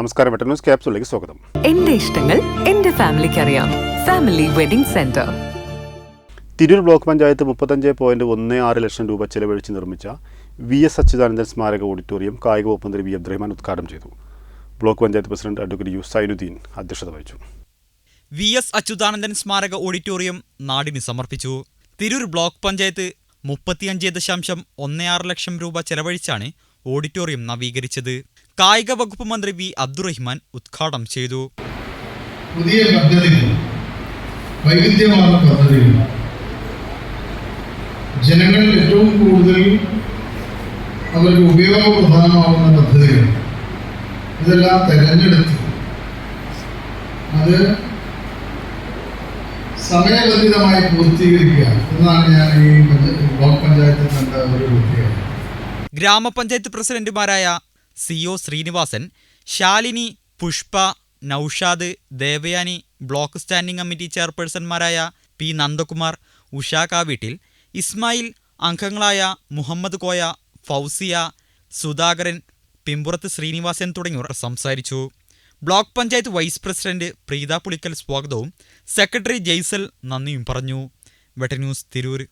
നമസ്കാരം butter news ക്യാപ്സിലേക്ക് സ്വാഗതം. എന്റെ ഇഷ്ടങ്ങൾ എന്റെ ഫാമിലിക്ക് അറിയാം. Family wedding centre. Tirur block panchayat മുപ്പത്തഞ്ച് പോയിന്റ് ഒന്ന് ആറ് ലക്ഷം രൂപ ചെലവഴിച്ച് നിർമ്മിച്ച വി എസ് അച്യുതാനന്ദൻ സ്മാരക ഓഡിറ്റോറിയം കായിക വകുപ്പ് മന്ത്രി വി അബ്ദുറഹ്മാൻ ഉദ്ഘാടനം ചെയ്തു. Block panchayat president advocate U Zainuddin അധ്യക്ഷത വഹിച്ചു. വി എസ് അച്യുതാനന്ദൻ സ്മാരക ഓഡിറ്റോറിയം നാടിന് സമർപ്പിച്ചു. തിരൂർ ബ്ലോക്ക് പഞ്ചായത്ത് മുപ്പത്തിയഞ്ച് ദശാംശം ഒന്ന് ആറ് ലക്ഷം രൂപ ചെലവഴിച്ചാണ് ഓഡിറ്റോറിയം നവീകരിച്ചത്. കായിക വകുപ്പ് മന്ത്രി വി അബ്ദുറഹിമാൻ ഉദ്ഘാടനം ചെയ്തു. പുതിയ പദ്ധതികൾ വൈവിധ്യമാർന്ന പദ്ധതികൾ. ജനങ്ങൾ ഏറ്റവും കൂടുതൽ അവർക്ക് ഉപയോഗപ്രധാനമാവുന്ന പദ്ധതികൾ. ഇതെല്ലാം തെരഞ്ഞെടുത്ത് അത് സമയബന്ധിതമായി പൂർത്തീകരിക്കുക എന്നാണ് ഞാൻ ഈ ബ്ലോക്ക് പഞ്ചായത്തിൽ കണ്ട ഒരു പ്രത്യേകത ഗ്രാമപഞ്ചായത്ത് പ്രസിഡന്റുമാരായ C O Srinivasan Shalini Pushpa Naushad Devayani block standing committee ചെയർപേഴ്സൺമാരായ P Nandakumar Usha Kaveettil Ismail അംഗങ്ങളായ മുഹമ്മദ് കോയ ഫൗസിയ സുധാകരൻ പിമ്പുറത്ത് ശ്രീനിവാസൻ തുടങ്ങിയവർ സംസാരിച്ചു. Block panchayat vice president Preetha Pulikkal സ്വാഗതവും സെക്രട്ടറി ജെയ്സൽ നന്ദിയും പറഞ്ഞു. വെട്ടന്യൂസ് തിരൂർ.